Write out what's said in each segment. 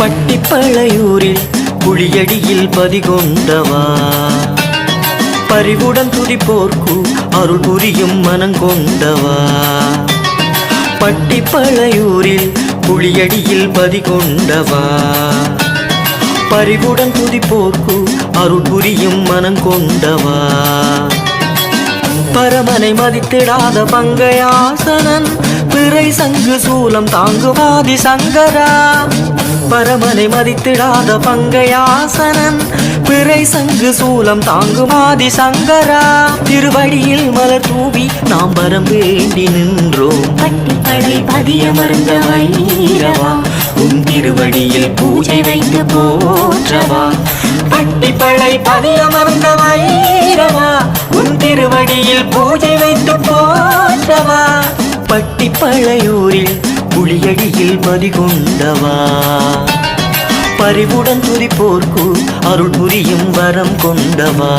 பட்டிப்பளையூரில் புளியடியில் பதிகொண்டவா? பறிவுடன் துதிப்போர்க்கு அருள் புரியும் மனங்கொண்டவா பட்டிப்பளையூரில் புளியடியில் பதிகொண்டவா? பறிவுடன் துதிப்போர்க்கு அருள் புரியும் மனங்கொண்டவா பரமனை மதித்திடாத பங்கையாசனன் பிறை சங்கு சூலம் தாங்குவாதி சங்கரா? பரமனை மதித்திடாத பங்கையாசனன். பிறை சங்கு சூலம் தாங்குவாதி சங்கரா திருவடியில் மலர் தூவி நாம் வரம் வேண்டி நின்றோம். பதியமர்ந்த வைரவா. உன் திருவடியில் பூஜை வைத்து போற்றவா. பட்டிப்பளை பதியமர்ந்த வைரவா. உன் திருவடியில் பூஜை வைத்து போற்றவா. பட்டிப்பளையூரில் புளியடியில் பதிகொண்டவா பறிவுடன் துதிப்போர்க்கு அருள் புரியும் வரம் கொண்டவா?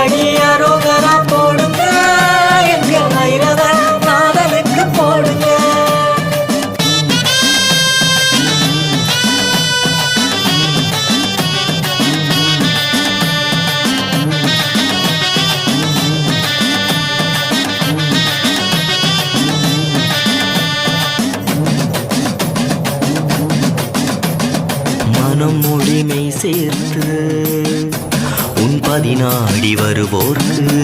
போடுங்கடி அரோகரா போடுங்க. எங்க வைரவா நாதனுக்கு போடுங்க. மனம் மொழிமை சேர்த்து பதினாடி வருவோர்க்கு.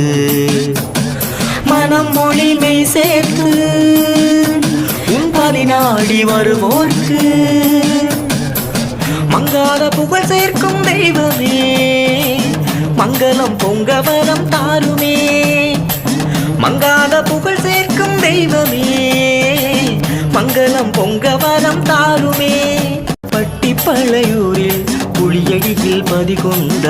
மனம் மொழிமை சேர்த்து உன் பதினாடி வருவோர்க்கு. மங்காத புகழ் சேர்க்கும் தெய்வமே மங்களம் பொங்க வரம் தாருமே. மங்காத புகழ் சேர்க்கும் தெய்வமே மங்களம் பொங்க வரம் தாருமே. பட்டிப்பளையூரில் புளியடியில் பதிகொண்ட